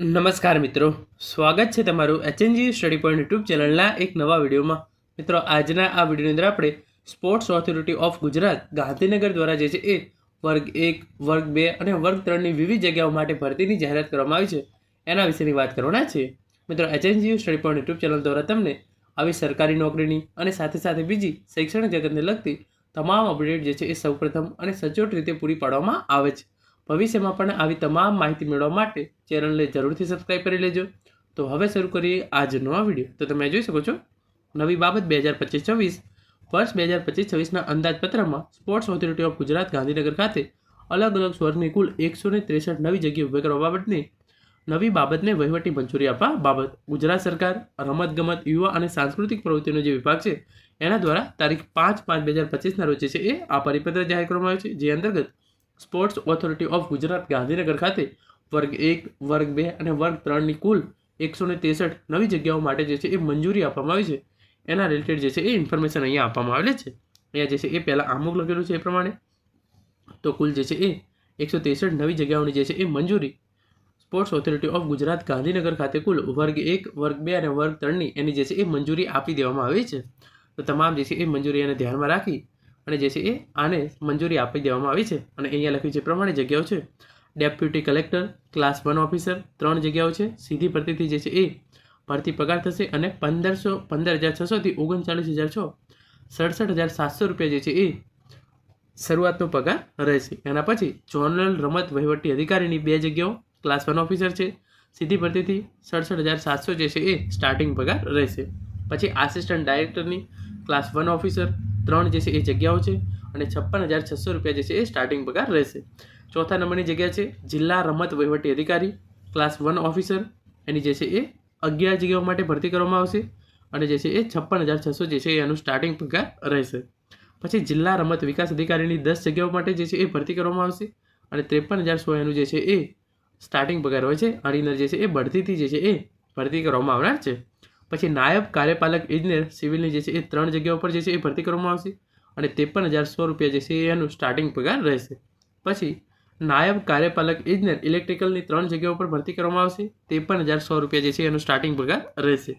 નમસ્કાર મિત્રો. સ્વાગત છે તમારું એચએનજી સ્ટડી પોઈન્ટ યુટ્યુબ ચેનલના એક નવા વિડીયોમાં. મિત્રો, આજના આ વિડીયોની અંદર આપણે sports authority of Gujarat Gandhinagar દ્વારા જે છે એ વર્ગ એક, વર્ગ બે અને વર્ગ ત્રણની વિવિધ જગ્યાઓ માટે ભરતીની જાહેરાત કરવામાં આવી છે. એના વિશેની વાત કરવાના છે. મિત્રો HNG study point YouTube channel દ્વારા તમને આવી સરકારી નોકરીની અને સાથે સાથે બીજી શૈક્ષણિક જગતને લગતી તમામ અપડેટ જે છે એ સૌપ્રથમ અને સચોટ રીતે પૂરી પાડવામાં આવે છે. ભવિષ્યમાં પણ આવી તમામ માહિતી મેળવવા માટે ચેનલને જરૂરથી સબસ્ક્રાઈબ કરી લેજો. તો હવે શરૂ કરીએ આજનો આ વીડિયો. તો તમે જોઈ શકો છો, નવી બાબત બે હજાર પચીસ છવ્વીસ વર્ષ બે હજાર પચીસ છવ્વીસના અંદાજપત્રમાં sports authority of Gujarat Gandhinagar ખાતે અલગ અલગ સ્વર્ગની કુલ એકસો ને ત્રેસઠ નવી જગ્યા ઊભી કરવા બાબતની, નવી બાબતને વહીવટી મંજૂરી આપવા બાબત ગુજરાત સરકાર, રમતગમત, યુવા અને સાંસ્કૃતિક પ્રવૃત્તિનો જે વિભાગ છે, એના દ્વારા તારીખ પાંચ પાંચ બે હજાર પચીસના રોજ છે એ આ પરિપત્ર જાહેર કરવામાં આવ્યો છે, જે અંતર્ગત sports authority of Gujarat Gandhinagar ખાતે વર્ગ એક, વર્ગ બે અને વર્ગ ત્રણની કુલ એકસો ને ત્રેસઠ નવી જગ્યાઓ માટે જે છે એ મંજૂરી આપવામાં આવી છે. એના રિલેટેડ જે છે એ ઇન્ફોર્મેશન અહીંયા આપવામાં આવેલી છે. અહીંયા જે છે એ પહેલાં આમુક લખેલું છે એ પ્રમાણે. તો કુલ જે છે એ એકસો ત્રેસઠ નવી જગ્યાઓની જે છે એ મંજૂરી. Sports authority of Gujarat Gandhinagar ખાતે કુલ વર્ગ એક, વર્ગ બે અને વર્ગ ત્રણની એની જે છે એ મંજૂરી આપી દેવામાં આવી છે. તો તમામ જે છે એ મંજૂરી એને ધ્યાનમાં રાખી અને જે છે એ આને મંજૂરી આપી દેવામાં આવી છે. અને અહીંયા લખ્યું છે પ્રમાણે જગ્યાઓ છે. Deputy collector class one officer ત્રણ જગ્યાઓ છે. સીધી ભરતીથી જે છે એ ભરતી પગાર થશે અને પંદરસો પંદર હજાર છસોથી ઓગણચાળીસ હજાર છ. સડસઠ હજાર સાતસો રૂપિયા જે છે એ શરૂઆતનો પગાર રહેશે. એના પછી જોનરલ રમત વહીવટી અધિકારીની બે જગ્યાઓ ક્લાસ વન ઓફિસર છે. સીધી ભરતીથી સડસઠ હજાર સાતસો જે છે એ સ્ટાર્ટિંગ પગાર રહેશે. પછી આસિસ્ટન્ટ ડાયરેક્ટરની ક્લાસ વન ઓફિસર ત્રણ જે છે એ જગ્યાઓ છે અને છપ્પન હજાર છસો રૂપિયા જે છે એ સ્ટાર્ટિંગ પગાર રહેશે. ચોથા નંબરની જગ્યા છે જિલ્લા રમત વહીવટી અધિકારી ક્લાસ વન ઓફિસર એની જે છે એ અગિયાર જગ્યાઓ માટે ભરતી કરવામાં આવશે અને જે છે એ છપ્પન હજાર છસો જે છે એનું સ્ટાર્ટિંગ પગાર રહેશે. પછી જિલ્લા રમત વિકાસ અધિકારીની દસ જગ્યાઓ માટે જે છે એ ભરતી કરવામાં આવશે અને ત્રેપન હજાર સો એનું જે છે એ સ્ટાર્ટિંગ પગાર હોય છે. આની અંદર જે છે એ બઢતીથી જે છે એ ભરતી કરવામાં આવનાર છે. પછી નાયબ કાર્યપાલક ઇજનેર સિવિલની જે છે એ ત્રણ જગ્યાઓ ઉપર જે છે એ ભરતી કરવામાં આવશે અને ત્રેપન હજાર સો રૂપિયા જે છે એનું સ્ટાર્ટિંગ પગાર રહેશે. પછી નાયબ કાર્યપાલક ઇજનેર ઇલેક્ટ્રિકલની ત્રણ જગ્યાઓ પર ભરતી કરવામાં આવશે ત્રેપન હજાર સો રૂપિયા જે છે એનું સ્ટાર્ટિંગ પગાર રહેશે.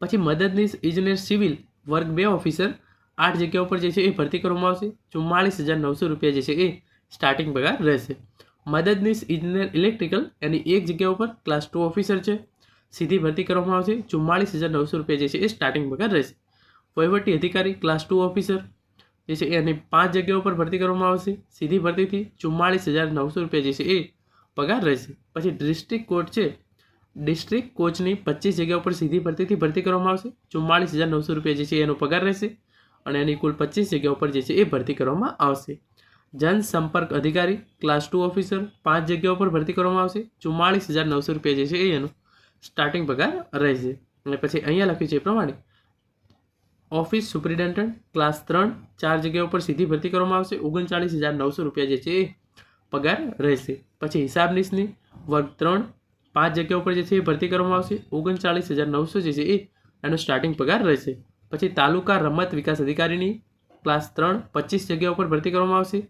પછી મદદનીશ ઇજનેર સિવિલ વર્ગ બે ઓફિસર આઠ જગ્યા ઉપર જે છે એ ભરતી કરવામાં આવશે, ચુમ્માળીસ હજાર નવસો રૂપિયા જે છે એ સ્ટાર્ટિંગ પગાર રહેશે. મદદનીશ ઇજનેર ઇલેક્ટ્રિકલ એની એક જગ્યા ઉપર ક્લાસ ટુ ઓફિસર છે સીધી ભરતી કરવામાં આવશે. ચુમ્માળીસ હજાર નવસો રૂપિયા જે છે એ સ્ટાર્ટિંગ પગાર રહેશે. વહીવટી અધિકારી ક્લાસ ટુ ઓફિસર જે છે એની પાંચ જગ્યાઓ પર ભરતી કરવામાં આવશે. સીધી ભરતીથી ચુમ્માળીસ હજાર નવસો રૂપિયા જે છે એ પગાર રહેશે. પછી ડિસ્ટ્રિક્ટ કોર્ટ છે. ડિસ્ટ્રિક્ટ કોચની પચીસ જગ્યા ઉપર સીધી ભરતીથી ભરતી કરવામાં આવશે. ચુમ્માળીસ હજાર નવસો રૂપિયા જે છે એનો પગાર રહેશે અને એની કુલ પચીસ જગ્યા ઉપર જે છે એ ભરતી કરવામાં આવશે. જનસંપર્ક અધિકારી ક્લાસ ટુ ઓફિસર પાંચ જગ્યાઓ પર ભરતી કરવામાં આવશે. ચુમ્માળીસ હજાર નવસો રૂપિયા જે છે એ એનું સ્ટાર્ટિંગ પગાર રહેશે. અને પછી અહીંયા લખ્યું છે એ પ્રમાણે ઓફિસ સુપ્રિન્ટેન્ડન્ટ ક્લાસ ત્રણ, ચાર જગ્યા ઉપર સીધી ભરતી કરવામાં આવશે. ઓગણચાળીસ હજાર નવસો રૂપિયા જે છે એ પગાર રહેશે. પછી હિસાબનીશની વર્ગ ત્રણ, પાંચ જગ્યા ઉપર જે છે એ ભરતી કરવામાં આવશે. ઓગણચાળીસ હજાર નવસો જે છે એ એનો સ્ટાર્ટિંગ પગાર રહેશે. પછી તાલુકા રમત વિકાસ અધિકારીની ક્લાસ ત્રણ, પચીસ જગ્યા ઉપર ભરતી કરવામાં આવશે.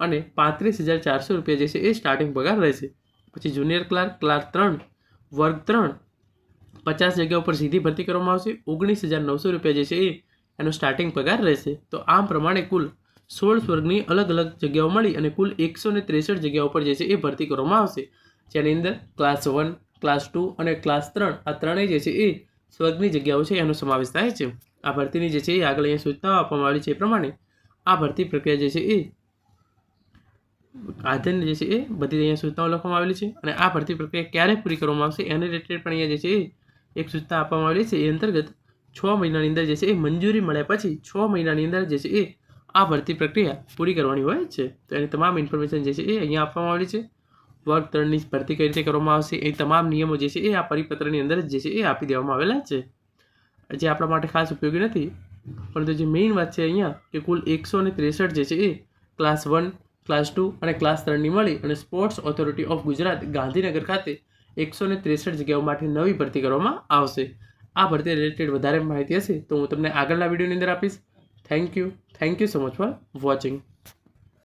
અને પાંત્રીસ હજાર ચારસો રૂપિયા જે છે એ સ્ટાર્ટિંગ પગાર રહેશે. પછી જુનિયર ક્લાર્ક ક્લાસ ત્રણ વર્ગ ત્રણ પચાસ જગ્યા ઉપર સીધી ભરતી કરવામાં આવશે. ઓગણીસ હજાર નવસો રૂપિયા જે છે એ એનો સ્ટાર્ટિંગ પગાર રહેશે. તો આમ પ્રમાણે કુલ સોળ સ્વર્ગની અલગ અલગ જગ્યાઓ મળી અને કુલ એકસો ને ત્રેસઠ જગ્યાઓ પર જે છે એ ભરતી કરવામાં આવશે. જેની અંદર ક્લાસ વન ક્લાસ ટુ અને ક્લાસ ત્રણ આ ત્રણેય જે છે એ સ્વર્ગની જગ્યાઓ છે એનો સમાવેશ થાય છે. આ ભરતીની જે છે એ આગળ અહીંયા સૂચનાઓ આપવામાં આવી છે એ પ્રમાણે આ ભરતી પ્રક્રિયા જે છે એ આધન જે છે એ બધી અહીંયા સૂચનાઓ લખવામાં આવેલી છે અને આ ભરતી પ્રક્રિયા ક્યારે પૂરી કરવામાં આવશે એને રિલેટેડ પણ અહીંયા જે છે એ એક સૂચના આપવામાં આવેલી છે એ અંતર્ગત છ મહિનાની અંદર જે છે એ મંજૂરી મળ્યા પછી છ મહિનાની અંદર જે છે એ આ ભરતી પ્રક્રિયા પૂરી કરવાની હોય છે. તો એની તમામ ઇન્ફોર્મેશન જે છે એ અહીંયા આપવામાં આવેલી છે. વર્ગ ત્રણની ભરતી કઈ રીતે કરવામાં આવશે એ તમામ નિયમો જે છે એ આ પરિપત્રની અંદર જે છે એ આપી દેવામાં આવેલા છે. જે આપણા માટે ખાસ ઉપયોગી નથી, પરંતુ જે મેઇન વાત છે અહીંયા કે કુલ એકસો ત્રેસઠ જે છે એ ક્લાસ વન ક્લાસ ટુ અને ક્લાસ ત્રણની મળી અને sports authority of Gujarat Gandhinagar ખાતે એકસો ને ત્રેસઠ જગ્યાઓ માટે નવી ભરતી કરવામાં આવશે. આ ભરતી રિલેટેડ વધારે માહિતી હશે તો હું તમને આગળના વિડીયોની અંદર આપીશ. Thank you thank you so much for watching